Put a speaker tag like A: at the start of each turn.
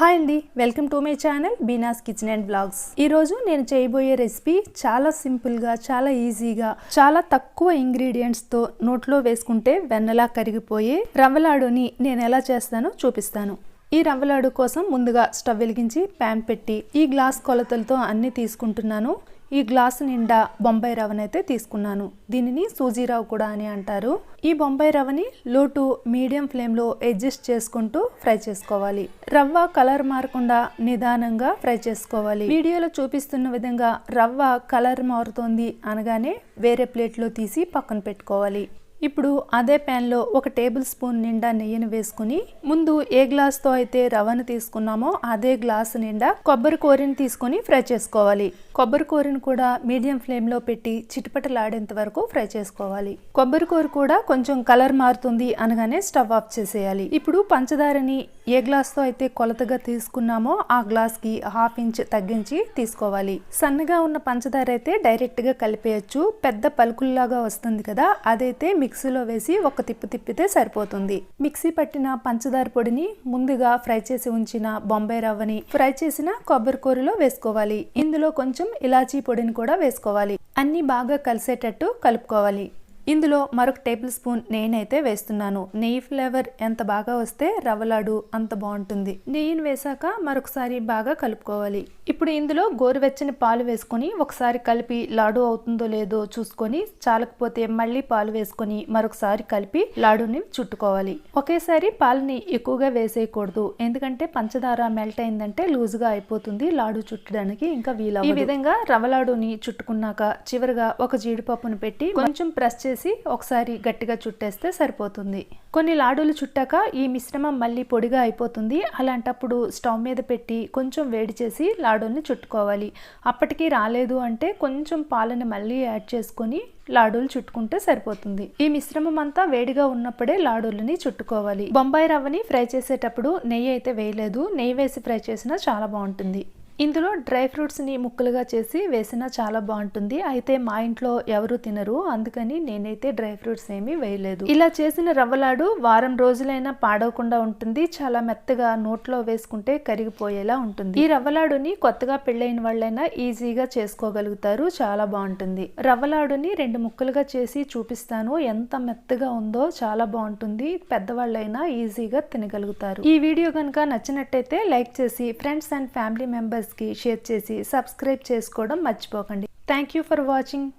A: Hi అండి welcome to my channel Beena's kitchen and blogs. ఈరోజు నేను చేయబోయే రెసిపీ చాలా సింపుల్గా చాలా ఈజీగా చాలా తక్కువ ఇంగ్రీడియంట్స్తో నోట్లో వేసుకుంటే వెన్నలా కరిగిపోయే రవ్వలాడుని నేను ఎలా చేస్తానో చూపిస్తాను. ఈ రవ్వలాడు కోసం ముందుగా స్టవ్ వెలిగించి ప్యాన్ పెట్టి ఈ గ్లాస్ కొలతలతో అన్నీ తీసుకుంటున్నాను. ఈ గ్లాస్ నిండా బొంబాయి రవ్వనైతే తీసుకున్నాను. దీనిని సూజీ రవ్వ కూడా అని అంటారు. ఈ బొంబాయి రవ్వని లో టు మీడియం ఫ్లేమ్లో అడ్జస్ట్ చేసుకుంటూ ఫ్రై చేసుకోవాలి. రవ్వ కలర్ మారకుండా నిదానంగా ఫ్రై చేసుకోవాలి. వీడియోలో చూపిస్తున్న విధంగా రవ్వ కలర్ మారుతోంది అనగానే వేరే ప్లేట్లో తీసి పక్కన పెట్టుకోవాలి. ఇప్పుడు అదే ప్యాన్లో ఒక టేబుల్ స్పూన్ నిండా నెయ్యిని వేసుకుని ముందు ఏ గ్లాస్తో అయితే రవ్వను తీసుకున్నామో అదే గ్లాస్ నిండా కొబ్బరి కూరని తీసుకొని ఫ్రై చేసుకోవాలి. కొబ్బరి కూరని కూడా మీడియం ఫ్లేమ్లో పెట్టి చిటపటలాడేంత వరకు ఫ్రై చేసుకోవాలి. కొబ్బరి కూర కూడా కొంచెం కలర్ మారుతుంది అనగానే స్టవ్ ఆఫ్ చేసేయాలి. ఇప్పుడు పంచదారని ఏ గ్లాస్తో అయితే కొలతగా తీసుకున్నామో ఆ గ్లాస్కి హాఫ్ ఇంచ్ తగ్గించి తీసుకోవాలి. సన్నగా ఉన్న పంచదార అయితే డైరెక్ట్గా కలిపేయచ్చు. పెద్ద పలుకుల్లాగా వస్తుంది కదా అదైతే మిక్సీలో వేసి ఒక తిప్పు తిప్పితే సరిపోతుంది. మిక్సీ పట్టిన పంచదార పొడిని ముందుగా ఫ్రై చేసి ఉంచిన బొంబాయి రవ్వని ఫ్రై చేసిన కొబ్బరి కూరలో వేసుకోవాలి. ఇందులో కొంచెం ఇలాచీ పొడిని కూడా వేసుకోవాలి. అన్ని బాగా కలిసేటట్టు కలుపుకోవాలి. ఇందులో మరొక టేబుల్ స్పూన్ నేనైతే వేస్తున్నాను. నెయ్యి ఫ్లేవర్ ఎంత బాగా వస్తే రవ్వలాడు అంత బాగుంటుంది. నెయ్యిని వేసాక మరొకసారి బాగా కలుపుకోవాలి. ఇప్పుడు ఇందులో గోరువెచ్చని పాలు వేసుకొని ఒకసారి కలిపి లాడు అవుతుందో లేదో చూసుకొని చాలకపోతే మళ్ళీ పాలు వేసుకొని మరొకసారి కలిపి లాడుని చుట్టుకోవాలి. ఒకేసారి పాలని ఎక్కువగా వేసేయకూడదు. ఎందుకంటే పంచదార మెల్ట్ అయిందంటే లూజ్గా అయిపోతుంది లాడు చుట్టడానికి ఇంకా వీలు ఈ విధంగా రవ్వలాడుని చుట్టుకున్నాక చివరిగా ఒక జీడిపప్పును పెట్టి కొంచెం ప్రెస్ చేసి ఒకసారి గట్టిగా చుట్టేస్తే సరిపోతుంది. కొన్ని లాడులు చుట్టాక ఈ మిశ్రమం మళ్ళీ పొడిగా అయిపోతుంది. అలాంటప్పుడు స్టవ్ మీద పెట్టి కొంచెం వేడి చేసి లాడుల్ని చుట్టుకోవాలి. అప్పటికి రాలేదు అంటే కొంచెం పాలను మళ్ళీ యాడ్ చేసుకొని లాడులు చుట్టుకుంటే సరిపోతుంది. ఈ మిశ్రమం అంతా వేడిగా ఉన్నప్పుడే లాడులని చుట్టుకోవాలి. బొంబాయి రవ్వని ఫ్రై చేసేటప్పుడు నెయ్యి అయితే వేయలేదు. నెయ్యి వేసి ఫ్రై చేసినా చాలా బాగుంటుంది. ఇందులో డ్రై ఫ్రూట్స్ని ముక్కలుగా చేసి వేసినా చాలా బాగుంటుంది. అయితే మా ఇంట్లో ఎవరు తినరు. అందుకని నేనైతే డ్రై ఫ్రూట్స్ ఏమీ వేయలేదు. ఇలా చేసిన రవ్వలాడు వారం రోజులైనా పాడవకుండా ఉంటుంది. చాలా మెత్తగా నోట్లో వేసుకుంటే కరిగిపోయేలా ఉంటుంది. ఈ రవ్వలాడుని కొత్తగా పెళ్ళైన వాళ్ళైనా ఈజీగా చేసుకోగలుగుతారు. చాలా బాగుంటుంది. రవ్వలాడుని రెండు ముక్కలుగా చేసి చూపిస్తాను. ఎంత మెత్తగా ఉందో చాలా బాగుంటుంది. పెద్దవాళ్ళైనా ఈజీగా తినగలుగుతారు. ఈ వీడియో కనుక నచ్చినట్టయితే లైక్ చేసి ఫ్రెండ్స్ అండ్ ఫ్యామిలీ మెంబర్స్ కి షేర్ చేసి సబ్స్క్రైబ్ చేసుకోవడం మర్చిపోకండి. Thank you for watching